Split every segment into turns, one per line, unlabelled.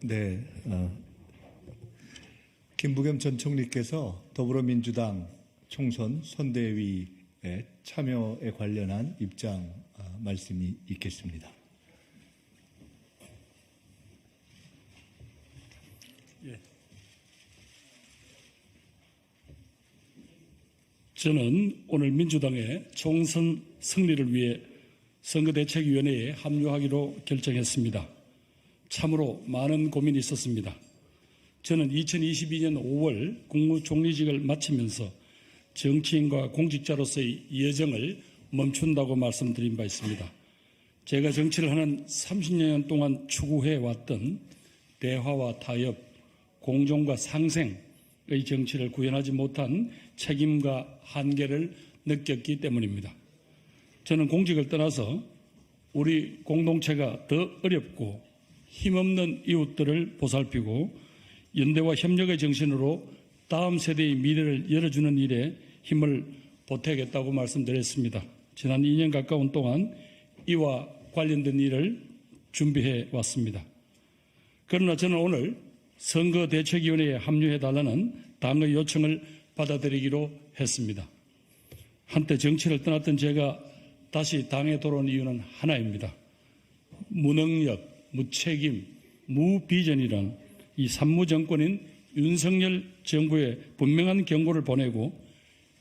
네, 어, 김부겸 전 총리께서 더불어민주당 총선 선대위에 참여에 관련한 입장 어, 말씀이 있겠습니다.
저는 오늘 민주당의 총선 승리를 위해 선거대책위원회에 합류하기로 결정했습니다. 참으로 많은 고민이 있었습니다. 저는 2022년 5월 국무총리직을 마치면서 정치인과 공직자로서의 여정을 멈춘다고 말씀드린 바 있습니다. 제가 정치를 하는 30년 동안 추구해 왔던 대화와 타협, 공존과 상생의 정치를 구현하지 못한 책임과 한계를 느꼈기 때문입니다. 저는 공직을 떠나서 우리 공동체가 더 어렵고 힘없는 이웃들을 보살피고 연대와 협력의 정신으로 다음 세대의 미래를 열어주는 일에 힘을 보태겠다고 말씀드렸습니다. 지난 2년 가까운 동안 이와 관련된 일을 준비해 왔습니다. 그러나 저는 오늘 선거대책위원회에 합류해달라는 당의 요청을 받아들이기로 했습니다. 한때 정치를 떠났던 제가 다시 당에 돌아온 이유는 하나입니다. 무능력, 무책임, 무비전이란 이 산무정권인 윤석열 정부에 분명한 경고를 보내고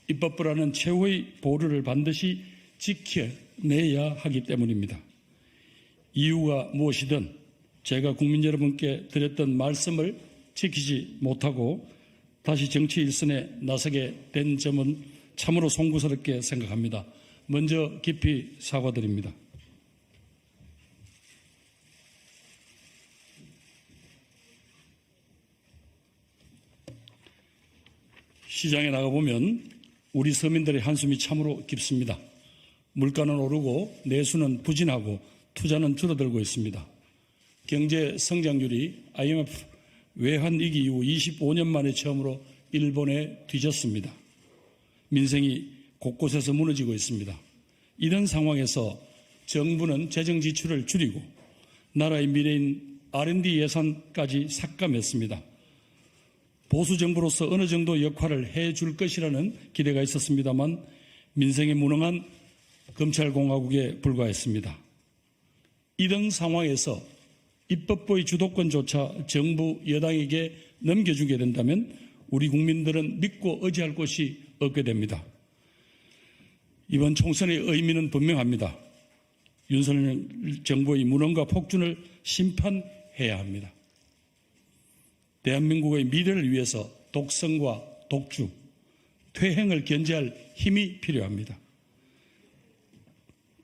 입법부라는 최후의 보루를 반드시 지켜내야 하기 때문입니다. 이유가 무엇이든 제가 국민 여러분께 드렸던 말씀을 지키지 못하고 다시 정치 일선에 나서게 된 점은 참으로 송구스럽게 생각합니다. 먼저 깊이 사과드립니다. 시장에 나가보면 우리 서민들의 한숨이 참으로 깊습니다. 물가는 오르고 내수는 부진하고 투자는 줄어들고 있습니다. 경제 성장률이 IMF 외환 위기 이후 25년 만에 처음으로 일본에 뒤졌습니다. 민생이 곳곳에서 무너지고 있습니다. 이런 상황에서 정부는 재정 지출을 줄이고 나라의 미래인 R&D 예산까지 삭감했습니다. 보수 정부로서 어느 정도 역할을 해 줄 것이라는 기대가 있었습니다만 민생에 무능한 검찰공화국에 불과했습니다. 이런 상황에서 입법부의 주도권조차 정부 여당에게 넘겨주게 된다면 우리 국민들은 믿고 의지할 곳이 없게 됩니다. 이번 총선의 의미는 분명합니다. 윤석열 정부의 무능과 폭준을 심판해야 합니다. 대한민국의 미래를 위해서 독성과 독주, 퇴행을 견제할 힘이 필요합니다.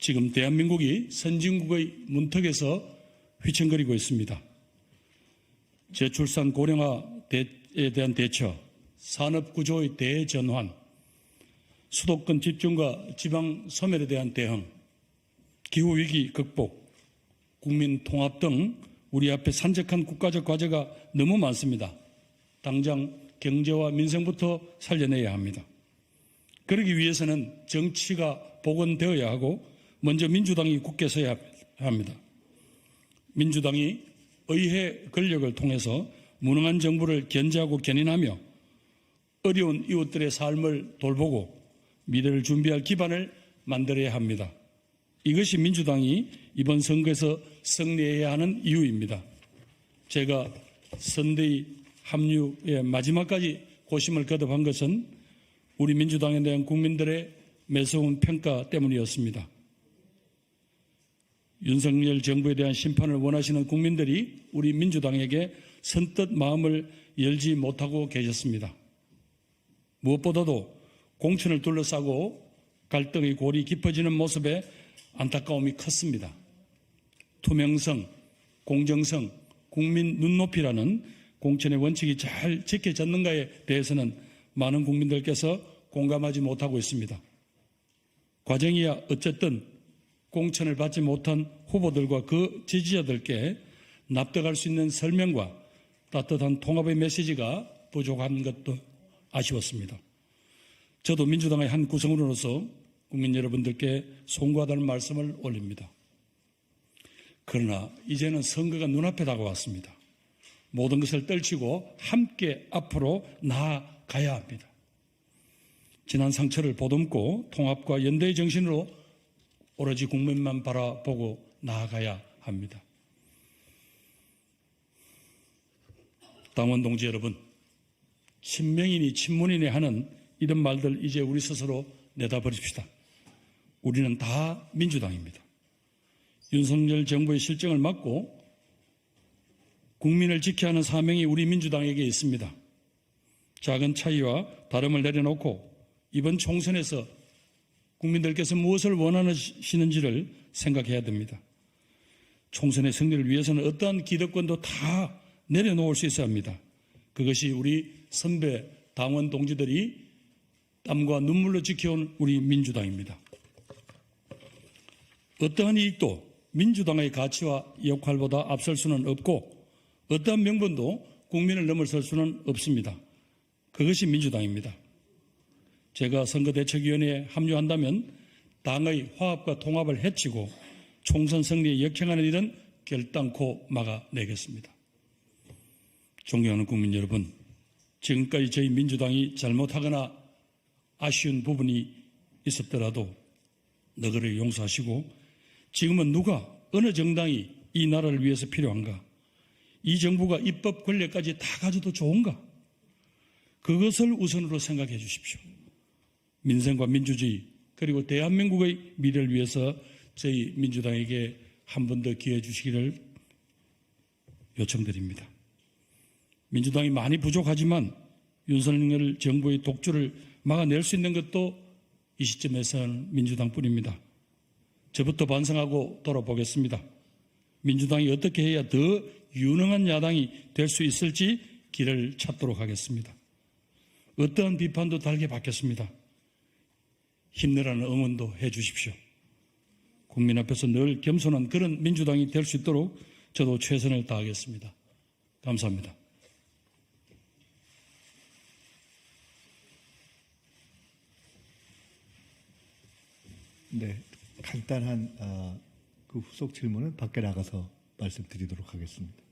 지금 대한민국이 선진국의 문턱에서 휘청거리고 있습니다. 저출산 고령화에 대한 대처, 산업구조의 대전환, 수도권 집중과 지방 소멸에 대한 대응, 기후위기 극복, 국민 통합 등 우리 앞에 산적한 국가적 과제가 너무 많습니다. 당장 경제와 민생부터 살려내야 합니다. 그러기 위해서는 정치가 복원되어야 하고 먼저 민주당이 굳게 서야 합니다. 민주당이 의회 권력을 통해서 무능한 정부를 견제하고 견인하며 어려운 이웃들의 삶을 돌보고 미래를 준비할 기반을 만들어야 합니다. 이것이 민주당이 이번 선거에서 승리해야 하는 이유입니다. 제가 선대위 합류의 마지막까지 고심을 거듭한 것은 우리 민주당에 대한 국민들의 매서운 평가 때문이었습니다. 윤석열 정부에 대한 심판을 원하시는 국민들이 우리 민주당에게 선뜻 마음을 열지 못하고 계셨습니다. 무엇보다도 공천을 둘러싸고 갈등의 골이 깊어지는 모습에 안타까움이 컸습니다. 투명성, 공정성, 국민 눈높이라는 공천의 원칙이 잘 지켜졌는가에 대해서는 많은 국민들께서 공감하지 못하고 있습니다. 과정이야 어쨌든 공천을 받지 못한 후보들과 그 지지자들께 납득할 수 있는 설명과 따뜻한 통합의 메시지가 부족한 것도 아쉬웠습니다. 저도 민주당의 한 구성원으로서 국민 여러분들께 송구하다는 말씀을 올립니다. 그러나 이제는 선거가 눈앞에 다가왔습니다. 모든 것을 떨치고 함께 앞으로 나아가야 합니다. 지난 상처를 보듬고 통합과 연대의 정신으로 오로지 국민만 바라보고 나아가야 합니다. 당원 동지 여러분, 친명이니 친문이니 하는 이런 말들 이제 우리 스스로 내다버립시다. 우리는 다 민주당입니다. 윤석열 정부의 실정을 막고 국민을 지켜야 하는 사명이 우리 민주당에게 있습니다. 작은 차이와 다름을 내려놓고 이번 총선에서 국민들께서 무엇을 원하시는지를 생각해야 됩니다. 총선의 승리를 위해서는 어떠한 기득권도 다 내려놓을 수 있어야 합니다. 그것이 우리 선배 당원 동지들이 땀과 눈물로 지켜온 우리 민주당입니다. 어떠한 이익도 민주당의 가치와 역할보다 앞설 수는 없고 어떠한 명분도 국민을 넘어설 수는 없습니다. 그것이 민주당입니다. 제가 선거대책위원회에 합류한다면 당의 화합과 통합을 해치고 총선 승리에 역행하는 일은 결단코 막아내겠습니다. 존경하는 국민 여러분, 지금까지 저희 민주당이 잘못하거나 아쉬운 부분이 있었더라도 너그를 용서하시고 지금은 누가 어느 정당이 이 나라를 위해서 필요한가? 이 정부가 입법 권력까지 다 가져도 좋은가? 그것을 우선으로 생각해 주십시오. 민생과 민주주의 그리고 대한민국의 미래를 위해서 저희 민주당에게 한 번 더 기회 주시기를 요청드립니다. 민주당이 많이 부족하지만 윤석열 정부의 독주를 막아낼 수 있는 것도 이 시점에서는 민주당뿐입니다. 저부터 반성하고 돌아보겠습니다. 민주당이 어떻게 해야 더 유능한 야당이 될 수 있을지 길을 찾도록 하겠습니다. 어떠한 비판도 달게 받겠습니다. 힘내라는 응원도 해 주십시오. 국민 앞에서 늘 겸손한 그런 민주당이 될 수 있도록 저도 최선을 다하겠습니다. 감사합니다.
네, 간단한 어, 그 후속 질문은 밖에 나가서 말씀드리도록 하겠습니다.